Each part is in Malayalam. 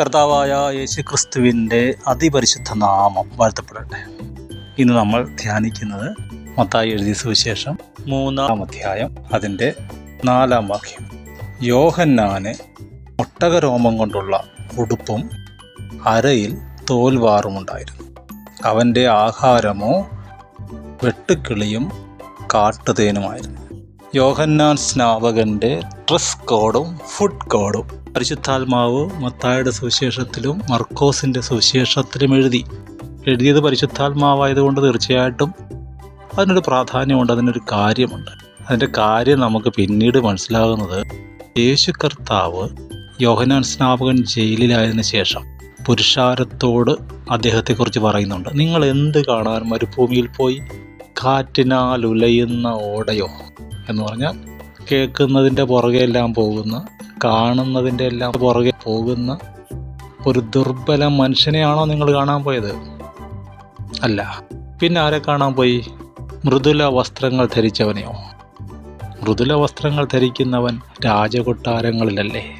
കർത്താവായ യേശു ക്രിസ്തുവിന്റെ അതിപരിശുദ്ധ നാമം വാഴ്ത്തപ്പെടട്ടെ. ഇന്ന് നമ്മൾ ധ്യാനിക്കുന്നത് മത്തായി എഴുതിയ സുവിശേഷം മൂന്നാം അധ്യായം അതിന്റെ നാലാം വാക്യം. യോഹന്നാന് ഒട്ടകരോമം കൊണ്ടുള്ള ഉടുപ്പും അരയിൽ തോൽവാറുമുണ്ടായിരുന്നു. അവന്റെ ആഹാരമോ വെട്ടുക്കിളിയും കാട്ടുതേനുമായിരുന്നു. യോഹന്നാൻ സ്നാപകന്റെ ഡ്രസ് കോഡും ഫുഡ് കോഡും പരിശുദ്ധാത്മാവ് മത്തായുടെ സുവിശേഷത്തിലും മർക്കോസിന്റെ സുവിശേഷത്തിലും എഴുതി. എഴുതിയത് പരിശുദ്ധാത്മാവായതുകൊണ്ട് തീർച്ചയായിട്ടും അതിനൊരു പ്രാധാന്യമുണ്ട് അതിനൊരു കാര്യമുണ്ട്. അതിന്റെ കാര്യം നമുക്ക് പിന്നീട് മനസ്സിലാകുന്നത് യേശു കർത്താവ് യോഹനാൻ സ്നാപകൻ ജയിലിലായതിനു ശേഷം പുരുഷാരത്തോട് അദ്ദേഹത്തെക്കുറിച്ച് പറയുന്നുണ്ട്. നിങ്ങൾ എന്ത് കാണാൻ മരുഭൂമിയിൽ പോയി? കാറ്റിനാൽ ഉലയുന്ന ഓടയോ? എന്ന് പറഞ്ഞാൽ കേൾക്കുന്നതിന്റെ പുറകെ എല്ലാം പോകുന്ന കാണുന്നതിന്റെ എല്ലാം പുറകെ പോകുന്ന ഒരു ദുർബല മനുഷ്യനെയാണോ നിങ്ങൾ കാണാൻ പോയത്? അല്ല. പിന്നെ ആരെ കാണാൻ പോയി? മൃദുല വസ്ത്രങ്ങൾ ധരിച്ചവനെയോ? മൃദുല വസ്ത്രങ്ങൾ ധരിക്കുന്നവൻ രാജകൊട്ടാരങ്ങളിലല്ലേ?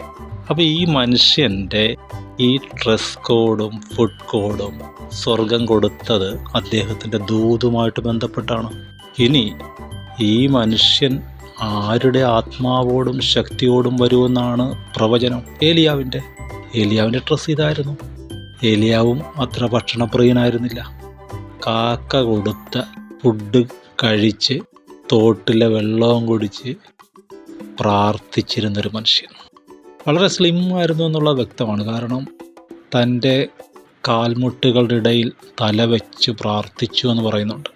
അപ്പോൾ ഈ മനുഷ്യന്റെ ഈ ഡ്രസ് കോഡും ഫുഡ് കോഡും സ്വർഗം കൊടുത്തത് അദ്ദേഹത്തിന്റെ ദൂതുമായിട്ട് ബന്ധപ്പെട്ടാണ്. ഇനി ഈ മനുഷ്യൻ ആരുടെ ആത്മാവോടും ശക്തിയോടും വരുമെന്നാണ് പ്രവചനം. ഏലിയാവിന്റെ ഏലിയാവിന്റെ ഡ്രസ്സ് ഇതായിരുന്നു. ഏലിയാവും അത്ര ഭക്ഷണപ്രിയനായിരുന്നില്ല. കാക്ക കൊടുത്ത ഫുഡ് കഴിച്ച് തോട്ടിലെ വെള്ളവും കുടിച്ച് പ്രാർത്ഥിച്ചിരുന്നൊരു മനുഷ്യൻ. വളരെ സ്ലിം ആയിരുന്നു എന്നുള്ളത് വ്യക്തമാണ്. കാരണം തന്റെ കാൽമുട്ടുകളുടെ ഇടയിൽ തല വെച്ച് പ്രാർത്ഥിച്ചു എന്ന് പറയുന്നുണ്ട്.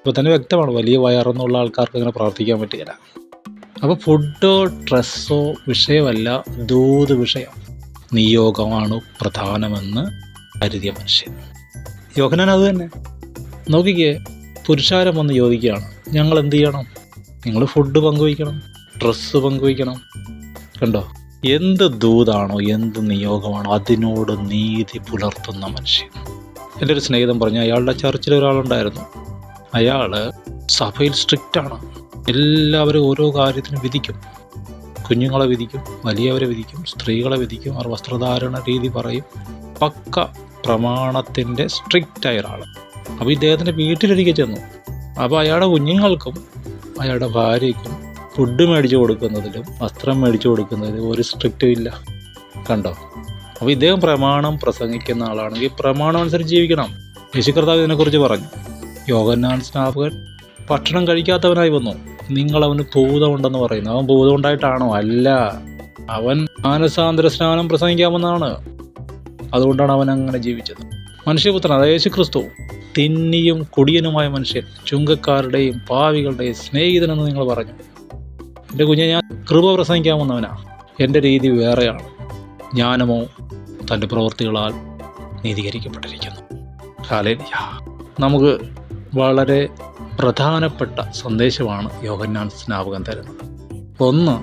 അപ്പോൾ തന്നെ വ്യക്തമാണ് വലിയ വയറെന്നുള്ള ആൾക്കാർക്ക് അങ്ങനെ പ്രാർത്ഥിക്കാൻ പറ്റുകയില്ല. അപ്പോൾ ഫുഡോ ഡ്രസ്സോ വിഷയമല്ല ദൂത് വിഷയം. നിയോഗമാണ് പ്രധാനമെന്ന് കരുതിയ മനുഷ്യൻ. യോഹനാൻ അത് തന്നെ. നോക്കിക്കേ പുരുഷാരം വന്ന് ചോദിക്കുകയാണ് ഞങ്ങൾ എന്ത് ചെയ്യണം? നിങ്ങൾ ഫുഡ് പങ്കുവയ്ക്കണം ഡ്രസ്സ് പങ്കുവയ്ക്കണം. കണ്ടോ? എന്ത് ദൂതാണോ എന്ത് നിയോഗമാണോ അതിനോട് നീതി പുലർത്തുന്ന മനുഷ്യൻ. എന്റെ ഒരു സ്നേഹിതം പറഞ്ഞു അയാളുടെ ചർച്ചിൽ ഒരാളുണ്ടായിരുന്നു. അയാൾ സഭയിൽ സ്ട്രിക്റ്റാണ് എല്ലാവരും ഓരോ കാര്യത്തിനും വിധിക്കും. കുഞ്ഞുങ്ങളെ വിധിക്കും വലിയവരെ വിധിക്കും സ്ത്രീകളെ വിധിക്കും അവർ വസ്ത്രധാരണ രീതി പറയും. പക്ക പ്രമാണത്തിന്റെ സ്ട്രിക്റ്റായ ഒരാൾ അപ്പോൾ ഇദ്ദേഹത്തിന്റെ വീട്ടിലൊരിക്കൽ ചെന്നു. അപ്പോൾ അയാളുടെ കുഞ്ഞുങ്ങൾക്കും അയാളുടെ ഭാര്യയ്ക്കും ഫുഡ് മേടിച്ചു കൊടുക്കുന്നതിലും വസ്ത്രം മേടിച്ചു കൊടുക്കുന്നതിലും ഒരു സ്ട്രിക്റ്റും ഇല്ല. കണ്ടോ? അപ്പോൾ ഇദ്ദേഹം പ്രമാണം പ്രസംഗിക്കുന്ന ആളാണെങ്കിൽ പ്രമാണം അനുസരിച്ച് ജീവിക്കണം. യേശു കർത്താവ് ഇതിനെക്കുറിച്ച് പറഞ്ഞു. യോഗന്നാൻ സ്നാപകൻ ഭക്ഷണം കഴിക്കാത്തവനായി വന്നു. നിങ്ങൾ അവന് ഭൂതമുണ്ടെന്ന് പറയുന്നു. അവൻ ഭൂതമുണ്ടായിട്ടാണോ? അല്ല. അവൻ മാനസാന്തര സ്നാനം പ്രസംഗിക്കാമെന്നാണ്. അതുകൊണ്ടാണ് അവൻ അങ്ങനെ ജീവിച്ചത്. മനുഷ്യപുത്രൻ അതായത് യേശു ക്രിസ്തു തിന്നിയും കുടിയനുമായ മനുഷ്യൻ ചുങ്കക്കാരുടെയും പാവികളുടെയും സ്നേഹിതനെന്ന് നിങ്ങൾ പറഞ്ഞു. എന്റെ കുഞ്ഞെ ഞാൻ കൃപ പ്രസംഗിക്കാമെന്നവനാ. എന്റെ രീതി വേറെയാണ്. ജ്ഞാനമോ തന്റെ പ്രവൃത്തികളാൽ നീതീകരിക്കപ്പെട്ടിരിക്കുന്നു. ഹാലേലിയ നമുക്ക് വളരെ പ്രധാനപ്പെട്ട സന്ദേശമാണ് യോഹന്നാൻ സ്നാപകം തരുന്നത്. ഒന്ന്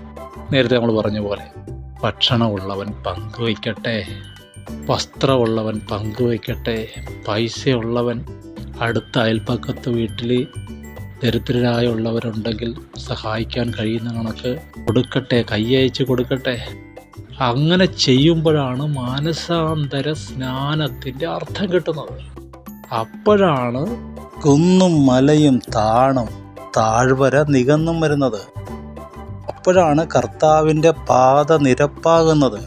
നേരത്തെ നമ്മൾ പറഞ്ഞ പോലെ ഭക്ഷണമുള്ളവൻ പങ്കുവയ്ക്കട്ടെ വസ്ത്രമുള്ളവൻ പങ്കുവയ്ക്കട്ടെ പൈസയുള്ളവൻ അടുത്ത അയൽപ്പക്കത്ത് വീട്ടിൽ ദരിദ്രരായുള്ളവരുണ്ടെങ്കിൽ സഹായിക്കാൻ കഴിയുന്ന കണക്ക് കൊടുക്കട്ടെ കൈയയച്ച് കൊടുക്കട്ടെ. അങ്ങനെ ചെയ്യുമ്പോഴാണ് മാനസാന്തര സ്നാനത്തിന്റെ അർത്ഥം കിട്ടുന്നത്. അപ്പോഴാണ് കുന്നും മലയും താണും താഴ്വര നികന്നും വരുന്നത്. അപ്പോഴാണ് കർത്താവിന്റെ പാത നിരപ്പാകുന്നത്.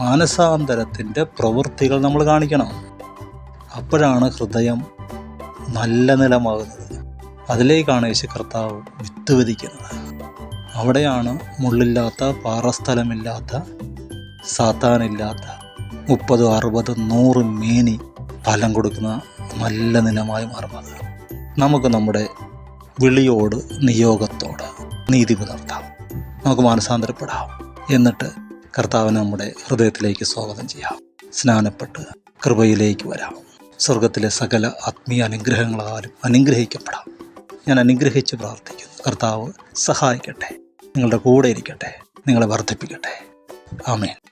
മാനസാന്തരത്തിന്റെ പ്രവൃത്തികൾ നമ്മൾ കാണിക്കണം. അപ്പോഴാണ് ഹൃദയം നല്ല നിലമാകുന്നത്. അതിലേക്കാണ് യേശു കർത്താവ് വിത്ത് വിധിക്കുന്നത് അവിടെയാണ് മുള്ളില്ലാത്ത പാറസ്ഥലമില്ലാത്ത സാത്താനില്ലാത്ത മുപ്പത് അറുപത് നൂറ് മേനി ഫലം കൊടുക്കുന്ന നല്ല നിലമായി മാറുന്നത്. നമുക്ക് നമ്മുടെ വിളിയോട് നിയോഗത്തോട് നീതി പുലർത്താം. നമുക്ക് മാനസാന്തരപ്പെടാം. എന്നിട്ട് കർത്താവിനെ നമ്മുടെ ഹൃദയത്തിലേക്ക് സ്വാഗതം ചെയ്യാം. സ്നാനപ്പെട്ട് കൃപയിലേക്ക് വരാം. സ്വർഗത്തിലെ സകല ആത്മീയ അനുഗ്രഹങ്ങളാലും അനുഗ്രഹിക്കപ്പെടാം. ഞാൻ അനുഗ്രഹിച്ച് പ്രാർത്ഥിക്കുന്നു. കർത്താവ് സഹായിക്കട്ടെ. നിങ്ങളുടെ കൂടെ ഇരിക്കട്ടെ. നിങ്ങളെ വർദ്ധിപ്പിക്കട്ടെ. ആമേൻ.